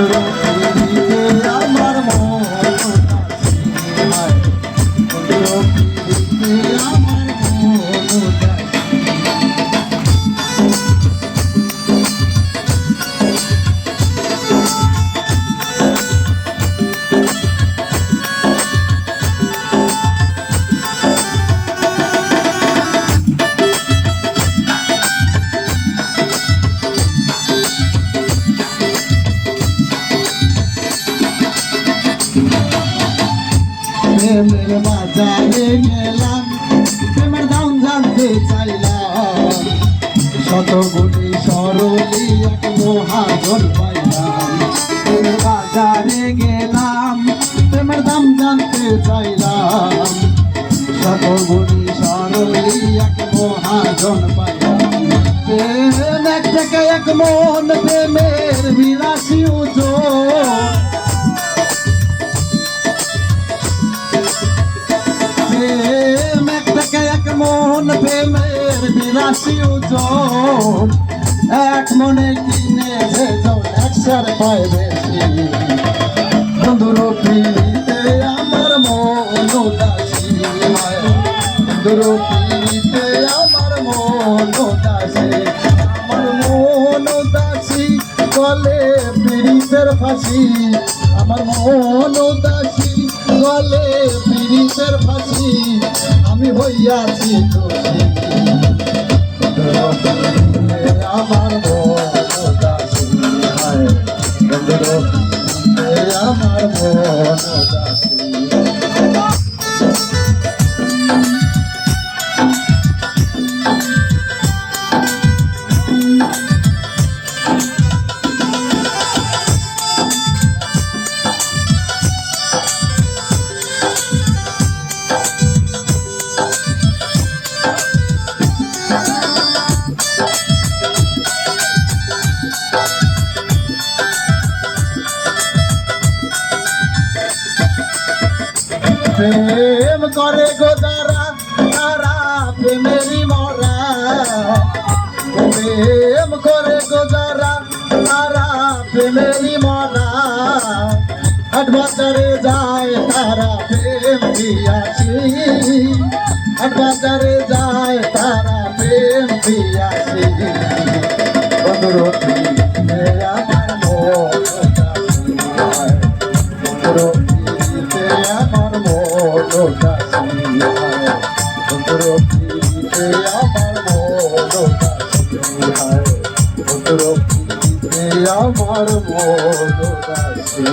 বন্ধুর পিড়িতে প্রেমের বাজারে গেলাম, প্রেমের দাম জানতে চাইলাম। শত গুণী সরলি এক মহাজন পাইলাম। প্রেমের বাজারে গেলাম, প্রেমের দাম জানতে চাইলাম। শত গুণী সরলি এক মহাজন পাইলাম। প্রেম এক এক মন প্রেমের বিলাসী বিলাসী ওজন এক মনে কিনে ভেজন একসার পায় বেশি। বন্ধুর পিড়িতে আমার মন উদাসী বন্ধুর পিড়িতে আমার মন উদাসী। আমার মন উদাসী গলে পীড়িতের ফাঁসি। আমার গলে পীড়িতের ফাঁসি। আমি হইয়াছি দোষী। প্রেম করে গো যারা, তারা প্রেমেরই মরা। প্রেম করে গো যারা, তারা প্রেমেরই মরা। হাট বাজারে যায়, তারা প্রেম দিয়াছি হাট বাজারে যায়, তারা প্রেম দিয়াছি বন্ধুর আমার মন উদাসী